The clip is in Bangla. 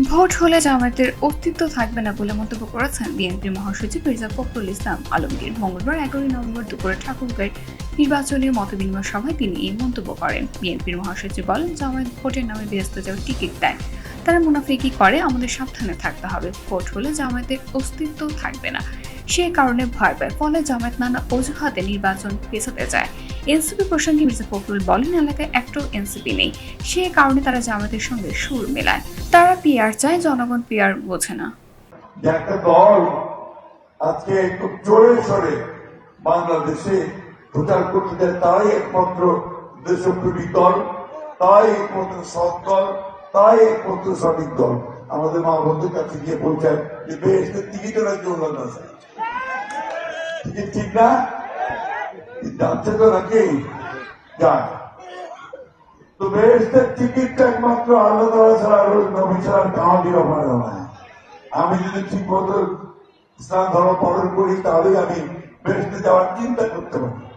ভোট হলে জামায়াতের অস্তিত্ব থাকবে না বলে মন্তব্য করেছেন বিএনপি মহাসচিব মির্জা ফখরুল ইসলাম। আলমগীর মঙ্গলবার এগারোই নভেম্বর দুপুরে ঠাকুরগাঁর নির্বাচনী মতবিনিময় সভায় তিনি এই মন্তব্য করেন। বিএনপির মহাসচিব বলেন, জামায়াত ভোটের নামে ব্যস্ত যাওয়ার টিকিট দেয়। তারা মুনাফিকি করে? আমাদের সাবধানে থাকতে হবে। ভোট হলে জামায়াতের অস্তিত্ব থাকবে না। সে কারণে ভয় পায়। ফলে জামায়াত নানা অজুহাতে নির্বাচন পেছাতে যায়। এনসিপি প্রসঙ্গে মির্জা ফখরুল বলেন, এলাকায় একটাও এনসিপি নেই। সে কারণে তারা জামায়াতের সঙ্গে সুর মেলায়। তারা পিয়ার চায়, জনগণ পিয়ার বোঝে না। একটা দল আজকে একটু জোরে সরে বাংলাদেশে করতে তাই একমাত্র দল তাই একমাত্র সৎ দল তাই একমাত্র সঠিক দল। আমাদের মা বন্ধুর কাছে গিয়ে বলছেন যে বেশ টিকিটের একজন আছে। ঠিক না? যাচ্ছে তো নাকি? যায় তো বেহেস্তের টিকিটটা একমাত্র আল্লাহ তালা ছাড়া নবী ছাড়া কাউন্টির অপার হয় আমি যদি ঠিক মতো ইসলাম ধর্ম পালন করি, তাহলেই আমি বেহেস্তে যাওয়ার চিন্তা করতে পারি।